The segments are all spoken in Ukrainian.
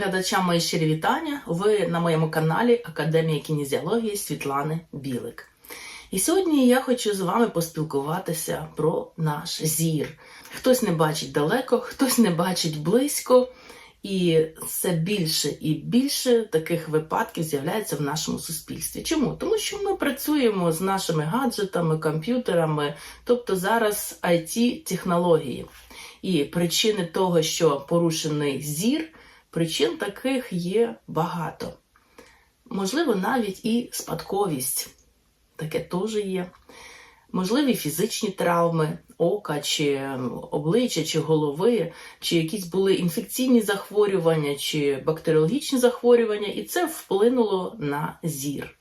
глядачам мої щирі вітання. Ви на моєму каналі Академія кінезіології Світлани Білик. І сьогодні я хочу з вами поспілкуватися про наш зір. Хтось не бачить далеко, хтось не бачить близько. І все більше і більше таких випадків з'являється в нашому суспільстві. Чому? Тому що ми працюємо з нашими гаджетами, комп'ютерами, тобто зараз it технології І причини того, що порушений зір, причин таких є багато. Можливо, навіть і спадковість. Таке теж є. Можливі фізичні травми ока, чи обличчя, чи голови, чи якісь були інфекційні захворювання, чи бактеріологічні захворювання, і це вплинуло на зір.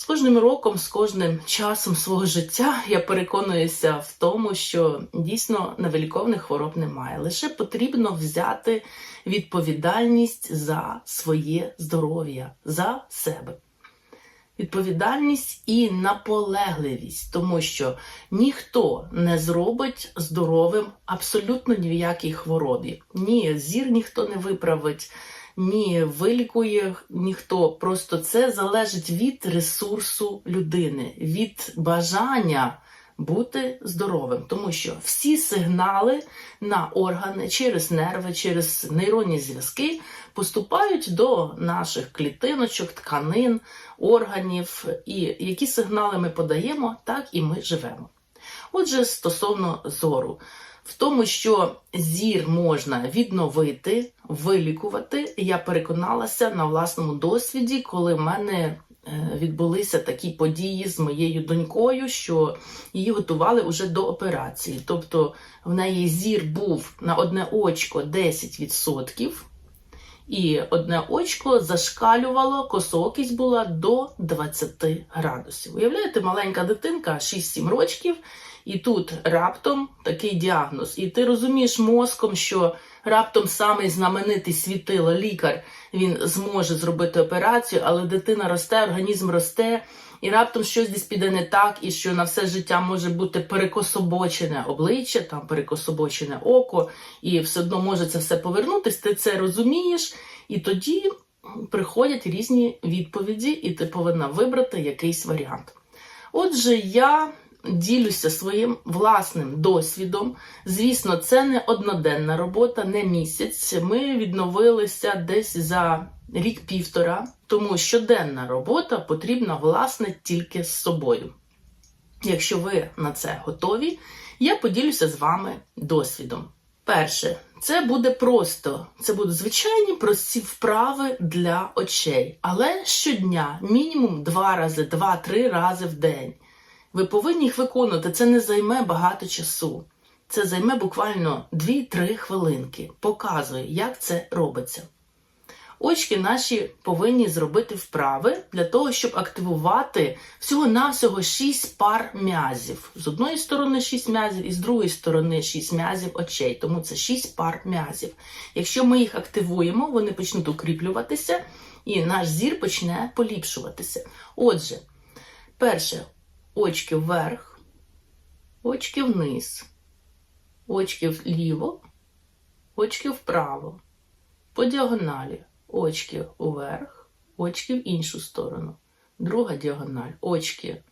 З кожним роком, з кожним часом свого життя я переконуюся в тому, що дійсно невиліковних хвороб немає. Лише потрібно взяти відповідальність за своє здоров'я, за себе відповідальність і наполегливість, тому що ніхто не зробить здоровим абсолютно ні в якій хворобі. Ні, зір ніхто не виправить, ні вилікує ніхто. Просто це залежить від ресурсу людини, від бажання. Бути здоровим, тому що всі сигнали на органи через нерви, через нейронні зв'язки поступають до наших клітиночок, тканин, органів, і які сигнали ми подаємо, так і ми живемо. Отже, стосовно зору, в тому, що зір можна відновити, вилікувати, я переконалася на власному досвіді, коли в мене Е, відбулися такі події з моєю донькою, що її готували уже до операції. Тобто в неї зір був на одне очко 10%, і одне очко зашкалювало, косоокість була до 20 градусів. Уявляєте, маленька дитинка 6-7 років, і тут раптом такий діагноз. І ти розумієш мозком, що раптом самий знаменитий світило лікар він зможе зробити операцію, але дитина росте, організм росте, і раптом щось десь піде не так, і що на все життя може бути перекособочене обличчя, там перекособочене око, і все одно може це все повернутися. Ти це розумієш, і тоді приходять різні відповіді, і ти повинна вибрати якийсь варіант. Отже, я ділюся своїм власним досвідом. Звісно, це не одноденна робота, не місяць. Ми відновилися десь за рік-півтора, тому щоденна робота потрібна, власне, тільки з собою. Якщо ви на це готові, я поділюся з вами досвідом. Перше, це буде просто, це будуть звичайні прості вправи для очей, але щодня, мінімум два рази, два-три рази в день. Ви повинні їх виконувати. Це не займе багато часу. Це займе буквально 2-3 хвилинки. Показує, як це робиться. Очки наші повинні зробити вправи для того, щоб активувати всього-навсього 6 пар м'язів. З одної сторони 6 м'язів, і з другої сторони 6 м'язів очей. Тому це 6 пар м'язів. Якщо ми їх активуємо, вони почнуть укріплюватися, і наш зір почне поліпшуватися. Отже, перше, очки вверх, очки вниз, очки вліво, очки вправо, по діагоналі, очки вверх, очки в іншу сторону. Друга діагональ, очки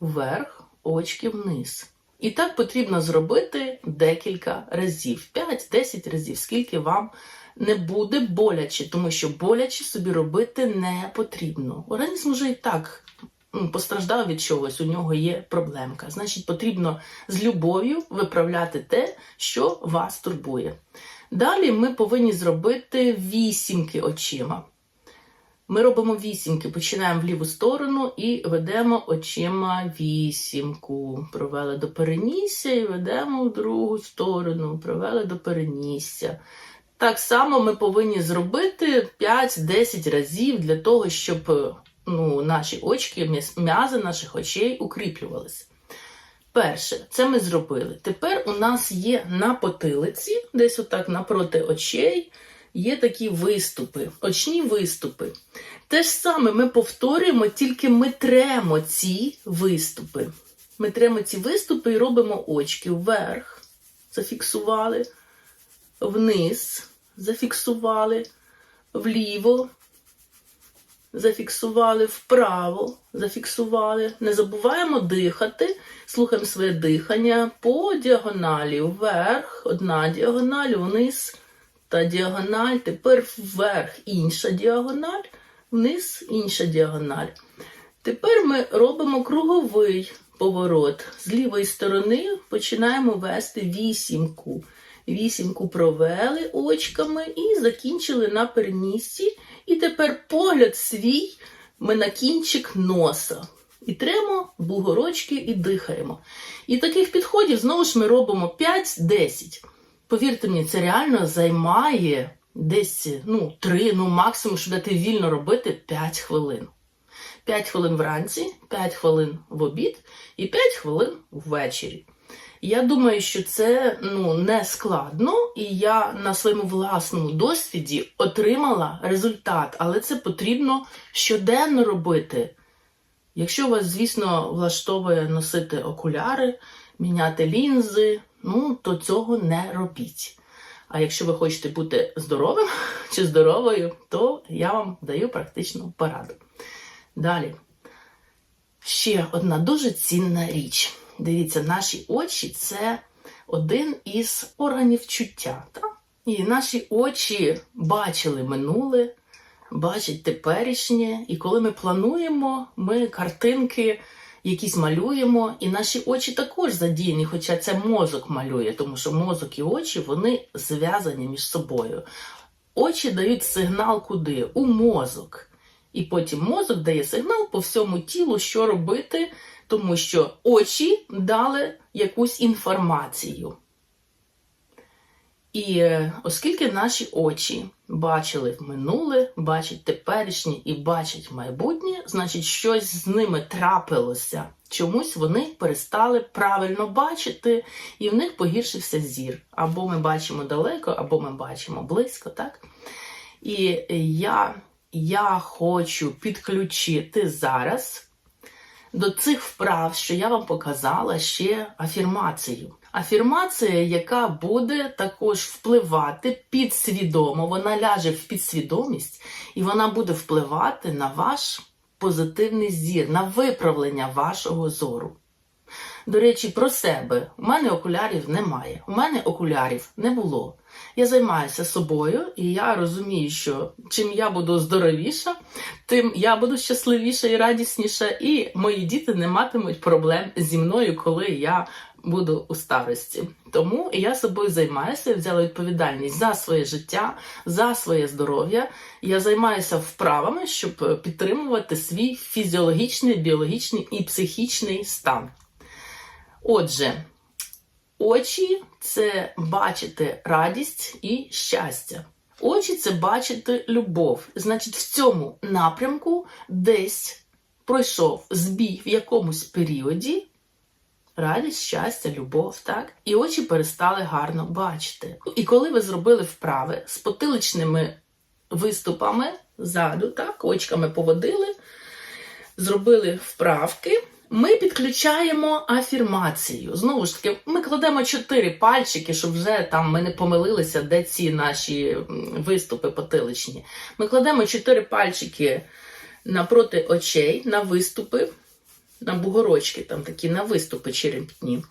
вверх, очки вниз. І так потрібно зробити декілька разів, 5-10 разів, скільки вам не буде боляче, тому що боляче собі робити не потрібно. Організм вже і так постраждав від чогось, у нього є проблемка. Значить, потрібно з любов'ю виправляти те, що вас турбує. Далі ми повинні зробити вісімки очима. Ми робимо вісімки, починаємо в ліву сторону і ведемо очима вісімку. Провели до перенісся і ведемо в другу сторону, провели до перенісся. Так само ми повинні зробити 5-10 разів для того, щоб ну, наші очки, м'язи наших очей укріплювалися. Перше, це ми зробили. Тепер у нас є на потилиці, десь отак напроти очей, є такі виступи, очні виступи. Те ж саме ми повторюємо, тільки ми тремо ці виступи. Ми тремо ці виступи і робимо очки вверх, зафіксували, вниз, зафіксували, вліво, зафіксували вправо, зафіксували. Не забуваємо дихати, слухаємо своє дихання по діагоналі вверх, одна діагональ, вниз та діагональ, тепер вверх інша діагональ, вниз інша діагональ. Тепер ми робимо круговий поворот. З лівої сторони починаємо вести вісімку. Вісімку провели очками і закінчили на перенісці. Тепер погляд свій ми на кінчик носа. І тремо бугорочки і дихаємо. І таких підходів знову ж ми робимо 5-10. Повірте мені, це реально займає десь ну, 3, ну максимум, щоб дати вільно робити 5 хвилин. 5 хвилин вранці, 5 хвилин в обід і 5 хвилин ввечері. Я думаю, що це ну, не складно, і я на своєму власному досвіді отримала результат, але це потрібно щоденно робити. Якщо вас, звісно, влаштовує носити окуляри, міняти лінзи, ну, то цього не робіть. А якщо ви хочете бути здоровим чи здоровою, то я вам даю практичну пораду. Далі. Ще одна дуже цінна річ. Дивіться, наші очі це один із органів чуття. Так? І наші очі бачили минуле, бачать теперішнє. І коли ми плануємо, ми картинки якісь малюємо, і наші очі також задіяні, хоча це мозок малює, тому що мозок і очі вони зв'язані між собою. Очі дають сигнал куди? У мозок. І потім мозок дає сигнал по всьому тілу, що робити, тому що очі дали якусь інформацію. І е, оскільки наші очі бачили минуле, бачать теперішнє і бачать майбутнє, значить, щось з ними трапилося. Чомусь вони перестали правильно бачити, і в них погіршився зір. Або ми бачимо далеко, або ми бачимо близько, так? І я я хочу підключити зараз до цих вправ, що я вам показала ще афірмацію. Афірмація, яка буде також впливати підсвідомо, вона ляже в підсвідомість, і вона буде впливати на ваш позитивний зір, на виправлення вашого зору. До речі, про себе. У мене окулярів немає. У мене окулярів не було. Я займаюся собою, і я розумію, що чим я буду здоровіша, тим я буду щасливіша і радісніша, і мої діти не матимуть проблем зі мною, коли я буду у старості. Тому я собою займаюся, я взяла відповідальність за своє життя, за своє здоров'я. Я займаюся вправами, щоб підтримувати свій фізіологічний, біологічний і психічний стан. Отже, очі це бачити радість і щастя. Очі це бачити любов. Значить, в цьому напрямку десь пройшов збій в якомусь періоді. Радість, щастя, любов, так? І очі перестали гарно бачити. І коли ви зробили вправи з потиличними виступами ззаду, так, очками поводили, зробили вправки, ми підключаємо афірмацію. Знову ж таки, ми кладемо чотири пальчики, щоб вже там ми не помилилися, де ці наші виступи потиличні. Ми кладемо чотири пальчики напроти очей на виступи, на бугорочки, там такі на виступи черепні.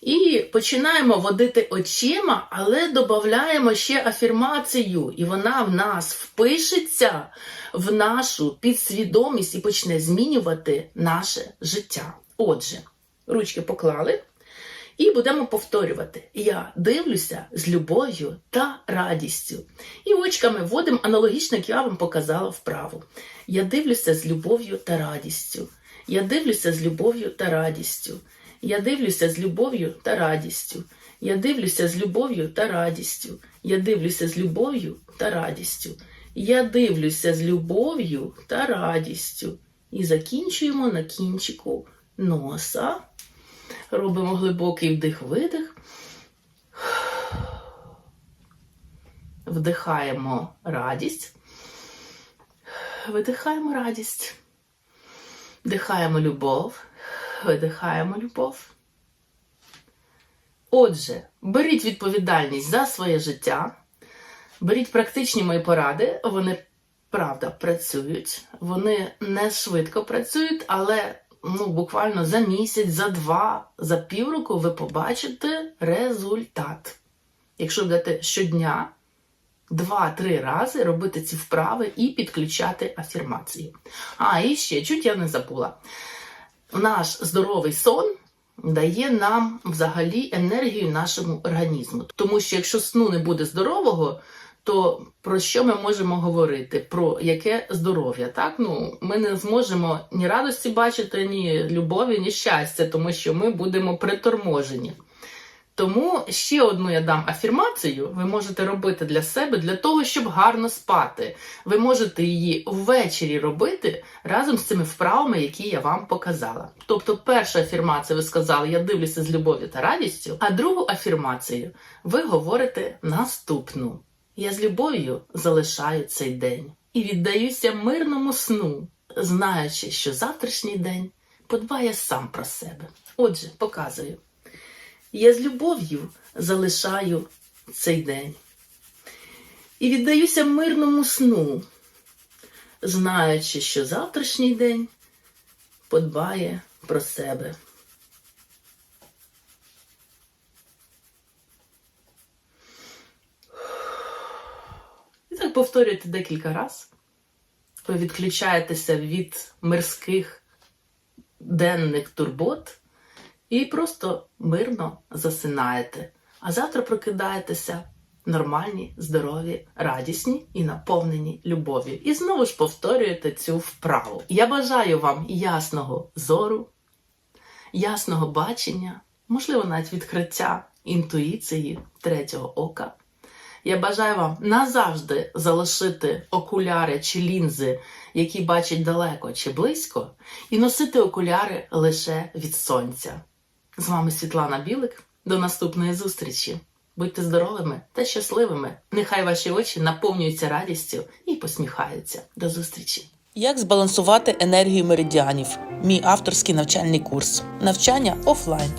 І починаємо водити очима, але додаємо ще афірмацію, і вона в нас впишеться в нашу підсвідомість і почне змінювати наше життя. Отже, ручки поклали. І будемо повторювати. Я дивлюся з любов'ю та радістю. І очками вводимо аналогічно, як я вам показала вправо. Я дивлюся з любов'ю та радістю. Я дивлюся з любов'ю та радістю. Я дивлюся з любов'ю та радістю. Я дивлюся з любов'ю та радістю. Я дивлюся з любов'ю та радістю. Я дивлюся з любов'ю та радістю. І закінчуємо на кінчику носа. Робимо глибокий вдих-видих. Вдихаємо радість. Видихаємо радість. Вдихаємо любов. Видихаємо любов. Отже, беріть відповідальність за своє життя, Беріть практичні мої поради, вони правда працюють, вони не швидко працюють, але ну, буквально за місяць, за два, за півроку ви побачите результат. Якщо будете щодня два-три рази робити ці вправи і підключати афірмації. А, і ще чуть я не забула. Наш здоровий сон дає нам взагалі енергію нашому організму. Тому що якщо сну не буде здорового, то про що ми можемо говорити? Про яке здоров'я? Так, ну ми не зможемо ні радості бачити, ні любові, ні щастя, тому що ми будемо приторможені. Тому ще одну я дам афірмацію. Ви можете робити для себе для того, щоб гарно спати. Ви можете її ввечері робити разом з цими вправами, які я вам показала. Тобто, перша афірмація ви сказали, я дивлюся з любов'ю та радістю, а другу афірмацію ви говорите наступну: Я з любов'ю залишаю цей день і віддаюся мирному сну, знаючи, що завтрашній день подбає сам про себе. Отже, показую. Я з любов'ю залишаю цей день і віддаюся мирному сну, знаючи, що завтрашній день подбає про себе. І так повторюйте декілька разів. Ви відключаєтеся від мирських денних турбот і просто мирно засинаєте. А завтра прокидаєтеся нормальні, здорові, радісні і наповнені любов'ю. І знову ж повторюєте цю вправу. Я бажаю вам ясного зору, ясного бачення, можливо, навіть відкриття інтуїції третього ока. Я бажаю вам назавжди залишити окуляри чи лінзи, які бачать далеко чи близько, і носити окуляри лише від сонця. З вами Світлана Білик. До наступної зустрічі. Будьте здоровими та щасливими. Нехай ваші очі наповнюються радістю і посміхаються. До зустрічі! Як збалансувати енергію меридіанів? Мій авторський навчальний курс. Навчання офлайн.